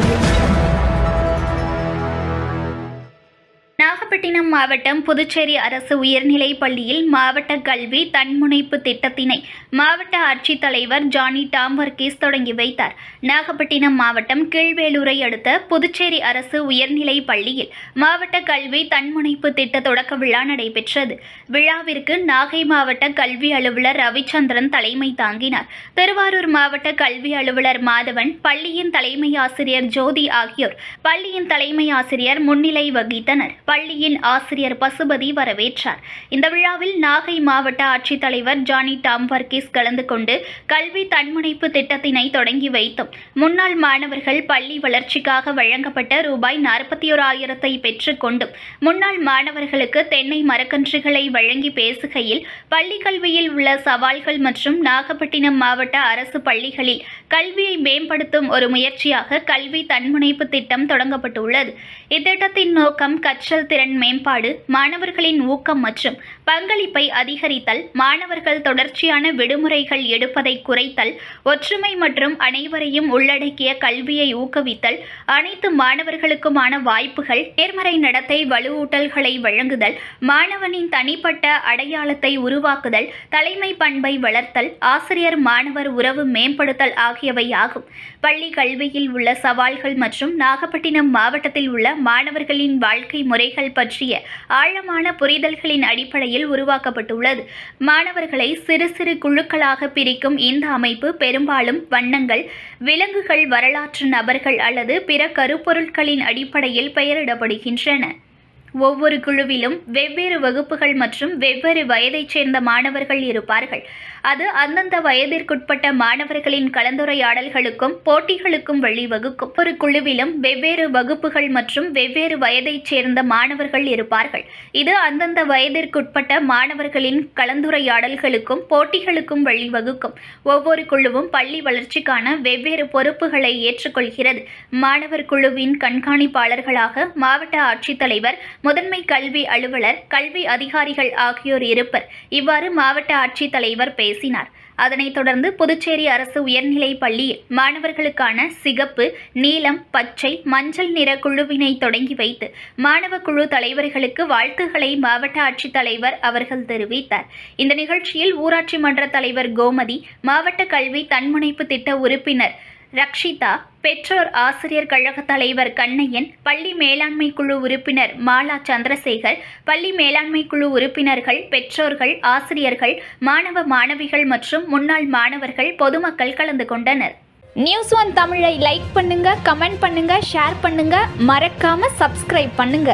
Audio. மாவட்டம் புதுச்சேரி அரசு உயர்நிலைப் பள்ளியில் மாவட்ட கல்வி தன்முனைப்பு திட்டத்தினை மாவட்ட ஆட்சித்தலைவர் ஜானி டாம் வர்கீஸ் தொடங்கி வைத்தார். நாகப்பட்டினம் மாவட்டம் கீழ்வேலூரை அடுத்த புதுச்சேரி அரசு உயர்நிலைப் பள்ளியில் மாவட்ட கல்வி தன்முனைப்பு திட்ட தொடக்க விழா நடைபெற்றது. விழாவிற்கு நாகை மாவட்ட கல்வி அலுவலர் ரவிச்சந்திரன் தலைமை தாங்கினார். திருவாரூர் மாவட்ட கல்வி அலுவலர் மாதவன் பள்ளியின் தலைமை ஆசிரியர் ஜோதி ஆகியோர் பள்ளியின் தலைமை ஆசிரியர் முன்னிலை வகித்தனர். பள்ளியின் ஆசிரியர் பசுபதி வரவேற்றார். இந்த விழாவில் நாகை மாவட்ட ஆட்சித்தலைவர் ஜானி டாம் வர்கீஸ் கலந்து கொண்டு கல்வி தன்முனைப்பு திட்டத்தினை தொடங்கி வைத்தும். முன்னாள் மாணவர்கள் பள்ளி வளர்ச்சிக்காக வழங்கப்பட்ட ரூபாய் நாற்பத்தி ஓராயிரத்தை பெற்றுக்கொண்டும் முன்னாள் மாணவர்களுக்கு தென்னை மரக்கன்றுகளை வழங்கி பேசுகையில் பள்ளி கல்வியில் உள்ள சவால்கள் மற்றும் நாகப்பட்டினம் மாவட்ட அரசு பள்ளிகளில் கல்வியை மேம்படுத்தும் ஒரு முயற்சியாக கல்வி தன்முனைப்பு திட்டம் தொடங்கப்பட்டுள்ளது. இத்திட்டத்தின் நோக்கம் கற்றல் திறன் மேம்பாடு மாணவர்களின் ஊக்கம் மற்றும் பங்களிப்பை அதிகரித்தல் மாணவர்கள் தொடர்ச்சியான விடுமுறைகள் எடுப்பதை குறைத்தல் ஒற்றுமை மற்றும் அனைவரையும் உள்ளடக்கிய கல்வியை ஊக்குவித்தல் அனைத்து மாணவர்களுக்குமான வாய்ப்புகள் நேர்மறை நடத்தை வலுவூட்டல்களை வழங்குதல் மாணவனின் தனிப்பட்ட அடையாளத்தை உருவாக்குதல் தலைமை பண்பை வளர்த்தல் ஆசிரியர் மாணவர் உறவு மேம்படுத்தல் ஆகியவை ஆகும். பள்ளி கல்வியில் உள்ள சவால்கள் மற்றும் நாகப்பட்டினம் மாவட்டத்தில் உள்ள மாணவர்களின் வாழ்க்கை முறைகள் பற்றிய ஆழமான புரிதல்களின் அடிப்படையில் உருவாக்கப்பட்டுள்ளது. மாணவர்களை சிறு சிறு குழுக்களாக பிரிக்கும் இந்த அமைப்பு பெரும்பாலும் வண்ணங்கள் விலங்குகள் வரலாற்று நபர்கள் அல்லது பிற கருப்பொருட்களின் அடிப்படையில் பெயரிடப்படுகின்றன. ஒவ்வொரு குழுவிலும் வெவ்வேறு வகுப்புகள் மற்றும் வெவ்வேறு வயதைச் சேர்ந்த மாணவர்கள் இருப்பார்கள். அது அந்தந்த வயதிற்குட்பட்ட மாணவர்களின் கலந்துரையாடல்களுக்கும் போட்டிகளுக்கும் வழிவகுக்கும். ஒரு குழுவிலும் வெவ்வேறு வகுப்புகள் மற்றும் வெவ்வேறு வயதைச் சேர்ந்த மாணவர்கள் இருப்பார்கள். இது அந்தந்த வயதிற்குட்பட்ட மாணவர்களின் கலந்துரையாடல்களுக்கும் போட்டிகளுக்கும் வழிவகுக்கும். ஒவ்வொரு குழுவும் பள்ளி வளர்ச்சிக்கான வெவ்வேறு பொறுப்புகளை ஏற்றுக்கொள்கிறது. மாணவர் குழுவின் கண்காணிப்பாளர்களாக மாவட்ட ஆட்சித்தலைவர் முதன்மை கல்வி அலுவலர் கல்வி அதிகாரிகள் ஆகியோர் இருப்பர். இவ்வாறு மாவட்ட ஆட்சித்தலைவர் பேசினார். அதனைத் தொடர்ந்து புதுச்சேரி அரசு உயர்நிலைப் பள்ளியில் மாணவர்களுக்கான சிகப்பு நீலம் பச்சை மஞ்சள் நிற குழுவினை தொடங்கி வைத்து மாணவ குழு தலைவர்களுக்கு வாழ்த்துக்களை மாவட்ட ஆட்சித்தலைவர் அவர்கள் தெரிவித்தார். இந்த நிகழ்ச்சியில் ஊராட்சி மன்ற தலைவர் கோமதி மாவட்ட கல்வி தன்முனைப்பு திட்ட உறுப்பினர் ரக்ஷிதா பெற்றோர் ஆசிரியர் கழக தலைவர் கண்ணையன் பள்ளி மேலாண்மை குழு உறுப்பினர் மாலா சந்திரசேகர் பள்ளி மேலாண்மை குழு உறுப்பினர்கள் பெற்றோர்கள் ஆசிரியர்கள் மாணவ மாணவிகள் மற்றும் முன்னாள் மாணவர்கள் பொதுமக்கள் கலந்து கொண்டனர். நியூஸ் ஒன் தமிழை லைக் பண்ணுங்க கமெண்ட் பண்ணுங்க ஷேர் பண்ணுங்க. மறக்காம சப்ஸ்கிரைப் பண்ணுங்க.